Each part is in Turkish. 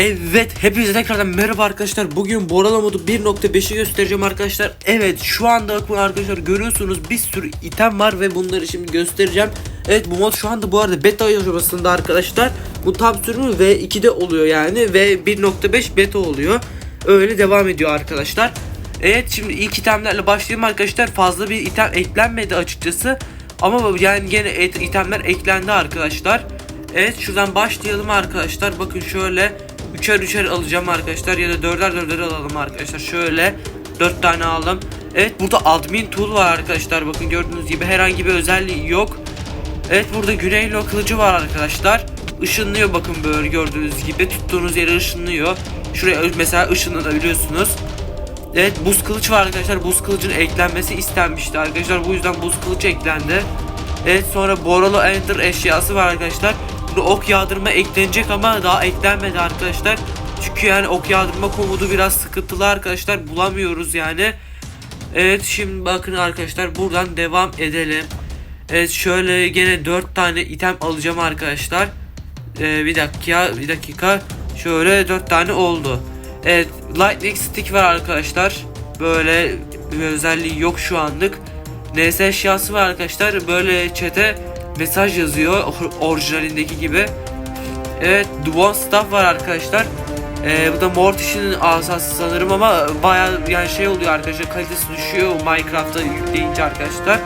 Evet hepinize tekrardan merhaba arkadaşlar. Bugün Borala modu 1.5'i göstereceğim arkadaşlar. Evet şu anda bakın arkadaşlar görüyorsunuz bir sürü item var ve bunları şimdi göstereceğim. Evet bu mod şu anda bu arada beta aşamasında arkadaşlar. Bu tam sürümü V2'de oluyor yani. Ve 1.5 beta oluyor. Öyle devam ediyor arkadaşlar. Evet şimdi ilk itemlerle başlayayım arkadaşlar. Fazla bir item eklenmedi açıkçası. Ama yani gene itemler eklendi arkadaşlar. Evet şuradan başlayalım arkadaşlar. Bakın şöyle Üçer üçer alacağım arkadaşlar ya da dörder dörder alalım arkadaşlar. Şöyle dört tane aldım. Evet burada admin tool var arkadaşlar. Bakın gördüğünüz gibi herhangi bir özelliği yok. Evet burada güneylo kılıcı var arkadaşlar. Işınlıyor bakın böyle gördüğünüz gibi. Tuttuğunuz yere ışınlıyor. Şuraya mesela ışınlanabiliyorsunuz. Evet buz kılıç var arkadaşlar. Buz kılıcın eklenmesi istenmişti arkadaşlar. Bu yüzden buz kılıç eklendi. Evet sonra Borolo Enter eşyası var arkadaşlar Burada ok yağdırma eklenecek ama daha eklenmedi arkadaşlar. Çünkü yani ok yağdırma komodu biraz sıkıntılı arkadaşlar. Bulamıyoruz yani. Evet şimdi bakın arkadaşlar buradan devam edelim. Evet şöyle gene 4 tane item alacağım arkadaşlar. Ee, bir dakika bir dakika. Şöyle 4 tane oldu. Evet lightning stick var arkadaşlar. Böyle bir özelliği yok şu anlık. NS eşyası var arkadaşlar. Böyle çete mesaj yazıyor or- orijinalindeki gibi. Evet Duvon Staff var arkadaşlar. Ee, bu da Mortish'in asası sanırım ama baya yani şey oluyor arkadaşlar kalitesi düşüyor Minecraft'ta yükleyince arkadaşlar.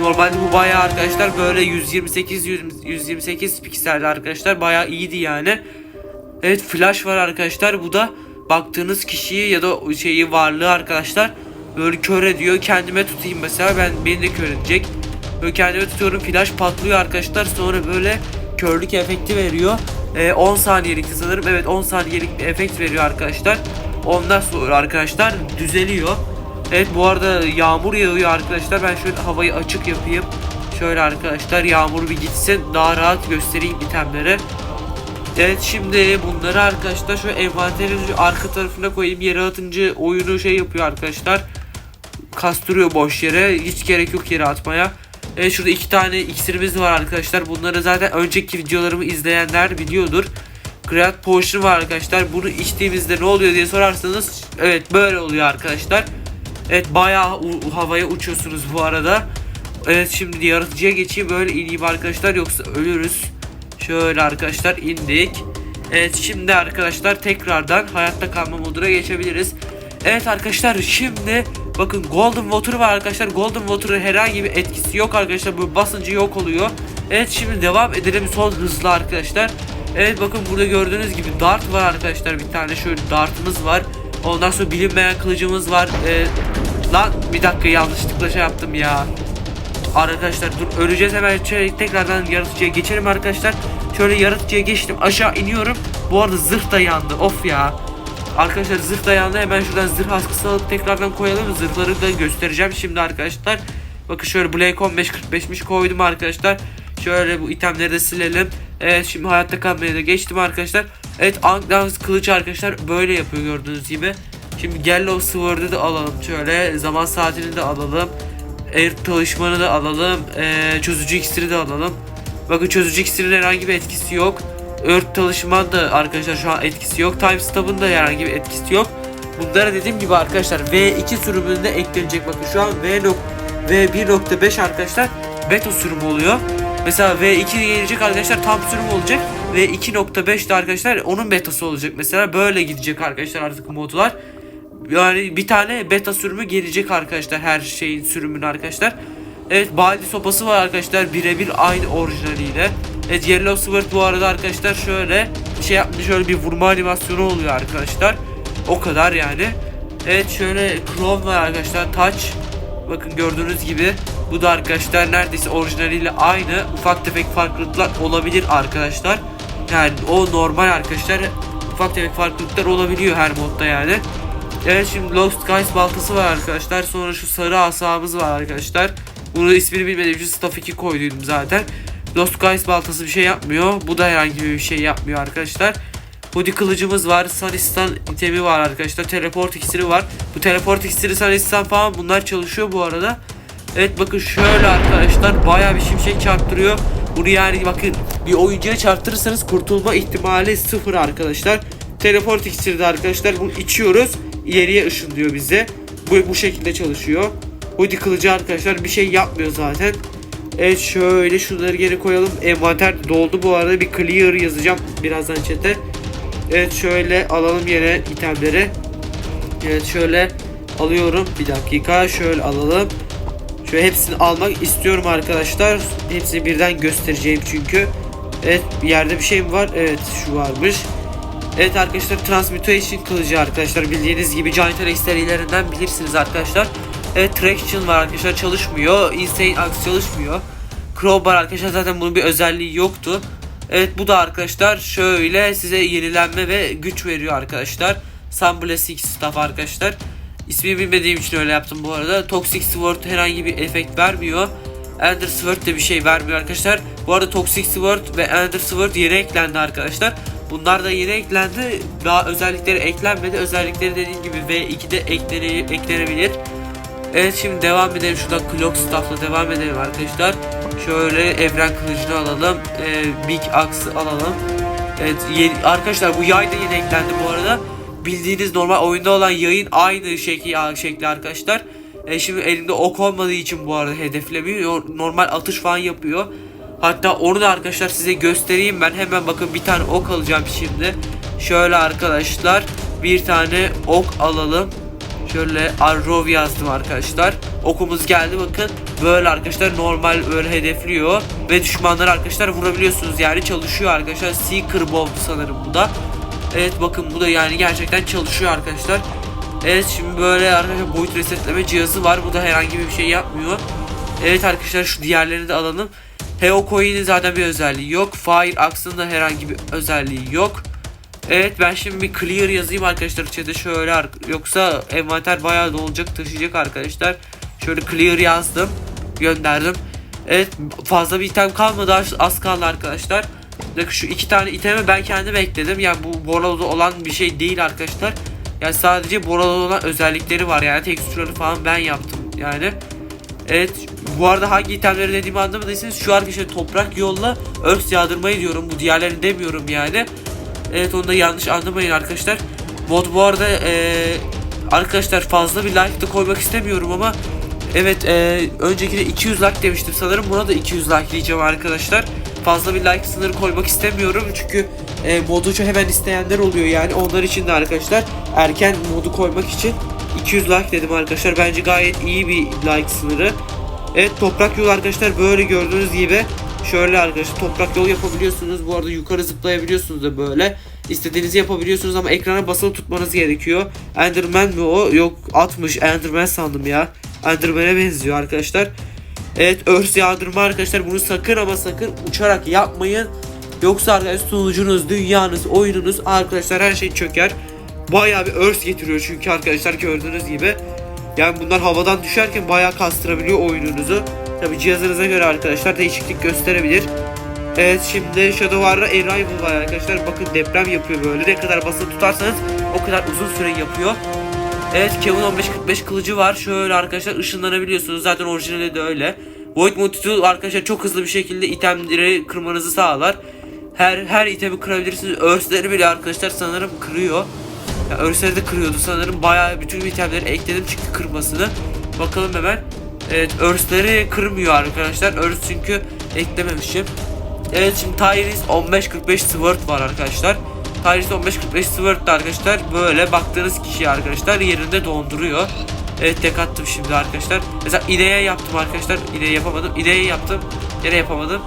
Normalde bu baya arkadaşlar böyle 128 100 128 pikseldi arkadaşlar baya iyiydi yani. Evet flash var arkadaşlar bu da baktığınız kişiyi ya da şeyi varlığı arkadaşlar böyle kör ediyor. Kendime tutayım mesela ben beni de kör edecek böyle kendime tutuyorum flash patlıyor arkadaşlar. Sonra böyle körlük efekti veriyor. Ee, 10 saniyelikti sanırım. Evet 10 saniyelik bir efekt veriyor arkadaşlar. Ondan sonra arkadaşlar düzeliyor. Evet bu arada yağmur yağıyor arkadaşlar. Ben şöyle havayı açık yapayım. Şöyle arkadaşlar yağmur bir gitsin. Daha rahat göstereyim itemleri. Evet şimdi bunları arkadaşlar şu envanterin arka tarafına koyayım. Yere atınca oyunu şey yapıyor arkadaşlar. Kastırıyor boş yere. Hiç gerek yok yere atmaya Evet şurada iki tane iksirimiz var arkadaşlar. Bunları zaten önceki videolarımı izleyenler biliyordur. Create Potion var arkadaşlar. Bunu içtiğimizde ne oluyor diye sorarsanız evet böyle oluyor arkadaşlar. Evet bayağı havaya uçuyorsunuz bu arada. Evet şimdi yaratıcıya geçeyim. Böyle ineyim arkadaşlar yoksa ölürüz. Şöyle arkadaşlar indik. Evet şimdi arkadaşlar tekrardan hayatta kalma moduna geçebiliriz. Evet arkadaşlar şimdi bakın Golden Water var arkadaşlar. Golden Water'ın herhangi bir etkisi yok arkadaşlar. Bu basıncı yok oluyor. Evet şimdi devam edelim son hızlı arkadaşlar. Evet bakın burada gördüğünüz gibi dart var arkadaşlar. Bir tane şöyle dartımız var. Ondan sonra bilinmeyen kılıcımız var. Ee, lan bir dakika yanlışlıkla şey yaptım ya. Arkadaşlar dur öleceğiz hemen şöyle tekrardan yaratıcıya geçelim arkadaşlar. Şöyle yaratıcıya geçtim aşağı iniyorum. Bu arada zırh da yandı of ya. Arkadaşlar zırh da yandı hemen şuradan zırh askısı alıp tekrardan koyalım. Zırhları da göstereceğim şimdi arkadaşlar. Bakın şöyle Blake 1545'miş koydum arkadaşlar. Şöyle bu itemleri de silelim. Evet şimdi hayatta kalmaya da geçtim arkadaşlar. Evet Anglaz kılıç arkadaşlar böyle yapıyor gördüğünüz gibi. Şimdi Yellow Sword'u da alalım şöyle. Zaman saatini de alalım. Air çalışmanı da alalım. Ee, çözücü iksiri de alalım. Bakın çözücü iksirin herhangi bir etkisi yok. Earth çalışman da arkadaşlar şu an etkisi yok. Time Stop'un da herhangi bir etkisi yok. Bunlara dediğim gibi arkadaşlar V2 sürümünde eklenecek. Bakın şu an V nok- V1.5 arkadaşlar beta sürümü oluyor. Mesela V2 gelecek arkadaşlar tam sürüm olacak. V2.5 de arkadaşlar onun betası olacak. Mesela böyle gidecek arkadaşlar artık modlar. Yani bir tane beta sürümü gelecek arkadaşlar her şeyin sürümünü arkadaşlar. Evet baldi sopası var arkadaşlar birebir aynı orijinaliyle. Evet Yellow Sword bu arada arkadaşlar şöyle şey yapmış şöyle bir vurma animasyonu oluyor arkadaşlar. O kadar yani. Evet şöyle Chrome var arkadaşlar touch. Bakın gördüğünüz gibi bu da arkadaşlar neredeyse orijinaliyle aynı. Ufak tefek farklılıklar olabilir arkadaşlar. Yani o normal arkadaşlar. Ufak tefek farklılıklar olabiliyor her modda yani. Evet şimdi Lost Guys baltası var arkadaşlar. Sonra şu sarı asamız var arkadaşlar. Bunu ismini bilmediğim için Staff 2 koyduydum zaten. Lost Guys baltası bir şey yapmıyor. Bu da herhangi bir şey yapmıyor arkadaşlar. Hoodie kılıcımız var. Sunistan itemi var arkadaşlar. Teleport iksiri var. Bu teleport iksiri Sunistan falan bunlar çalışıyor bu arada. Evet bakın şöyle arkadaşlar baya bir şimşek çarptırıyor. Bunu yani bakın bir oyuncuya çarptırırsanız kurtulma ihtimali sıfır arkadaşlar. teleport iksiri de arkadaşlar bunu içiyoruz. ileriye ışınlıyor bize. Bu, bu şekilde çalışıyor. Hoodie kılıcı arkadaşlar bir şey yapmıyor zaten. Evet şöyle şunları geri koyalım. Envanter doldu bu arada bir clear yazacağım birazdan chat'e. Evet şöyle alalım yine itemleri. Evet şöyle alıyorum. Bir dakika şöyle alalım. Şöyle hepsini almak istiyorum arkadaşlar. Hepsini birden göstereceğim çünkü. Evet bir yerde bir şey mi var? Evet şu varmış. Evet arkadaşlar Transmutation kılıcı arkadaşlar bildiğiniz gibi Giant Rex serilerinden bilirsiniz arkadaşlar. Evet Traction var arkadaşlar çalışmıyor. Insane Axe çalışmıyor. Crowbar arkadaşlar zaten bunun bir özelliği yoktu. Evet bu da arkadaşlar şöyle size yenilenme ve güç veriyor arkadaşlar. Sun Blessing Staff arkadaşlar. İsmini bilmediğim için öyle yaptım bu arada. Toxic Sword herhangi bir efekt vermiyor. Ender Sword de bir şey vermiyor arkadaşlar. Bu arada Toxic Sword ve Ender Sword yeni eklendi arkadaşlar. Bunlar da yeni eklendi. Daha özellikleri eklenmedi. Özellikleri dediğim gibi V2'de eklene, eklenebilir. Evet şimdi devam edelim. Şuradan Clock Staff'la devam edelim arkadaşlar. Şöyle evren kılıcını alalım. Ee, Big Axe'ı alalım. Evet yeni, arkadaşlar bu yay da yeni eklendi bu arada. Bildiğiniz normal oyunda olan yayın aynı şekli, şekli arkadaşlar. E, şimdi elimde ok olmadığı için bu arada hedeflemiyor. Normal atış falan yapıyor. Hatta onu da arkadaşlar size göstereyim ben. Hemen bakın bir tane ok alacağım şimdi. Şöyle arkadaşlar bir tane ok alalım. Şöyle arrow yazdım arkadaşlar. Okumuz geldi bakın. Böyle arkadaşlar normal böyle hedefliyor. Ve düşmanları arkadaşlar vurabiliyorsunuz yani çalışıyor arkadaşlar. Seeker Bolt sanırım bu da. Evet bakın bu da yani gerçekten çalışıyor arkadaşlar. Evet şimdi böyle arkadaşlar boyut resetleme cihazı var. Bu da herhangi bir şey yapmıyor. Evet arkadaşlar şu diğerlerini de alalım. Heo Coin'in zaten bir özelliği yok. Fire Axe'ın da herhangi bir özelliği yok. Evet ben şimdi bir clear yazayım arkadaşlar chat'e şöyle yoksa envanter bayağı dolacak taşıyacak arkadaşlar. Şöyle clear yazdım gönderdim. Evet fazla bir item kalmadı az- az kaldı arkadaşlar. Bakın şu iki tane itemi ben kendim ekledim. Yani bu Boralo'da olan bir şey değil arkadaşlar. Yani sadece Boralo'da olan özellikleri var yani tekstürleri falan ben yaptım yani. Evet bu arada hangi itemleri dediğimi anlamadıysanız şu arkadaşlar toprak yolla örs yağdırmayı diyorum. Bu diğerlerini demiyorum yani. Evet onu da yanlış anlamayın arkadaşlar. Mod bu arada eee, arkadaşlar fazla bir like da koymak istemiyorum ama evet eee öncekine 200 like demiştim sanırım. Buna da 200 like diyeceğim arkadaşlar. Fazla bir like sınırı koymak istemiyorum çünkü eee modu hemen isteyenler oluyor yani onlar için de arkadaşlar erken modu koymak için 200 like dedim arkadaşlar. Bence gayet iyi bir like sınırı. Evet toprak yol arkadaşlar böyle gördüğünüz gibi şöyle arkadaşlar toprak yol yapabiliyorsunuz. Bu arada yukarı zıplayabiliyorsunuz da böyle. İstediğinizi yapabiliyorsunuz ama ekrana basılı tutmanız gerekiyor. Enderman mi o? Yok atmış Enderman sandım ya. Enderman'e benziyor arkadaşlar. Evet örs yağdırma arkadaşlar bunu sakın ama sakın uçarak yapmayın. Yoksa arkadaşlar sunucunuz, dünyanız, oyununuz arkadaşlar her şey çöker. Bayağı bir örs getiriyor çünkü arkadaşlar gördüğünüz gibi. Yani bunlar havadan düşerken bayağı kastırabiliyor oyununuzu. Tabi cihazınıza göre arkadaşlar değişiklik gösterebilir. Evet şimdi Shadow War'da Arrival var arkadaşlar. Bakın deprem yapıyor böyle. Ne kadar basılı tutarsanız o kadar uzun süre yapıyor. Evet Kevin 1545 kılıcı var. Şöyle arkadaşlar ışınlanabiliyorsunuz. Zaten orijinali de öyle. Void Multitude arkadaşlar çok hızlı bir şekilde itemleri kırmanızı sağlar. Her her itemi kırabilirsiniz. Örsleri bile arkadaşlar sanırım kırıyor. Ya örsleri de kırıyordu sanırım. Bayağı bütün itemleri ekledim çünkü kırmasını. Bakalım hemen. Evet örsleri kırmıyor arkadaşlar. Örs çünkü eklememişim. Evet şimdi Tyrese 1545 Sword var arkadaşlar. Tyrese 1545 Sword da arkadaşlar böyle baktığınız kişi arkadaşlar yerinde donduruyor. Evet tek attım şimdi arkadaşlar. Mesela ineğe yaptım arkadaşlar. İneğe yapamadım. İneğe yaptım. Yine yapamadım.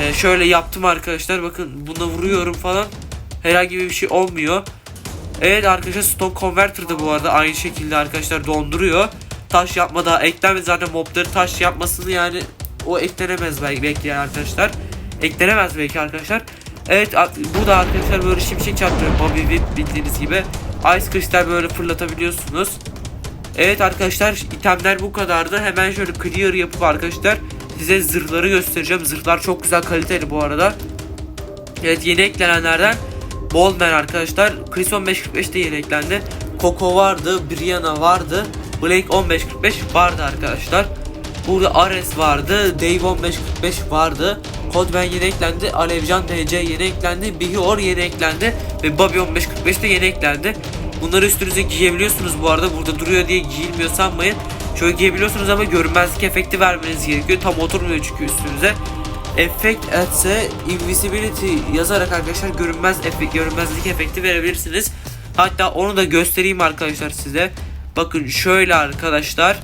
Ee, şöyle yaptım arkadaşlar. Bakın buna vuruyorum falan. Herhangi bir şey olmuyor. Evet arkadaşlar Stone Converter da bu arada aynı şekilde arkadaşlar donduruyor. Taş yapma daha eklenmedi zaten mobları taş yapmasını yani o eklenemez belki bekleyen arkadaşlar. Eklenemez belki arkadaşlar. Evet bu da arkadaşlar böyle şimşek çarpıyor Bobby Whip bildiğiniz gibi. Ice Crystal böyle fırlatabiliyorsunuz. Evet arkadaşlar itemler bu kadardı. Hemen şöyle clear yapıp arkadaşlar size zırhları göstereceğim. Zırhlar çok güzel kaliteli bu arada. Evet yeni eklenenlerden Ballman arkadaşlar. Chris 1545 de yeni eklendi. Coco vardı, Brianna vardı. Blake 1545 vardı arkadaşlar. Burada Ares vardı, Dave 1545 vardı. Kodven yeni eklendi. Alevcan DC yeni eklendi. Bihior yeni eklendi. Ve Bobby 1545 de yeni eklendi. Bunları üstünüze giyebiliyorsunuz bu arada. Burada duruyor diye giyilmiyor sanmayın. Şöyle giyebiliyorsunuz ama görünmezlik efekti vermeniz gerekiyor. Tam oturmuyor çünkü üstünüze. Effect etse invisibility yazarak arkadaşlar görünmez efekt, görünmezlik efekti verebilirsiniz. Hatta onu da göstereyim arkadaşlar size. Bakın şöyle arkadaşlar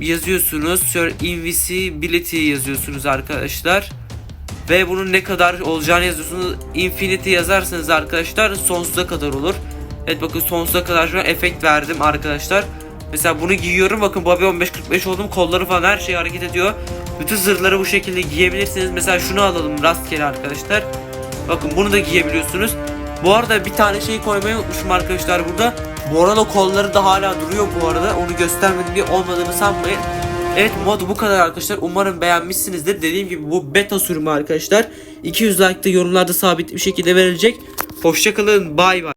yazıyorsunuz. Şöyle invisibility yazıyorsunuz arkadaşlar. Ve bunun ne kadar olacağını yazıyorsunuz. Infinity yazarsanız arkadaşlar sonsuza kadar olur. Evet bakın sonsuza kadar şu an efekt verdim arkadaşlar. Mesela bunu giyiyorum bakın Bobby 1545 oldum kolları falan her şey hareket ediyor. Bütün zırhları bu şekilde giyebilirsiniz. Mesela şunu alalım rastgele arkadaşlar. Bakın bunu da giyebiliyorsunuz. Bu arada bir tane şey koymayı unutmuşum arkadaşlar burada. Boralo kolları da hala duruyor bu arada. Onu göstermedim diye olmadığını sanmayın. Evet mod bu kadar arkadaşlar. Umarım beğenmişsinizdir. Dediğim gibi bu beta sürümü arkadaşlar. 200 like'da yorumlarda sabit bir şekilde verilecek. Hoşçakalın. Bay bay.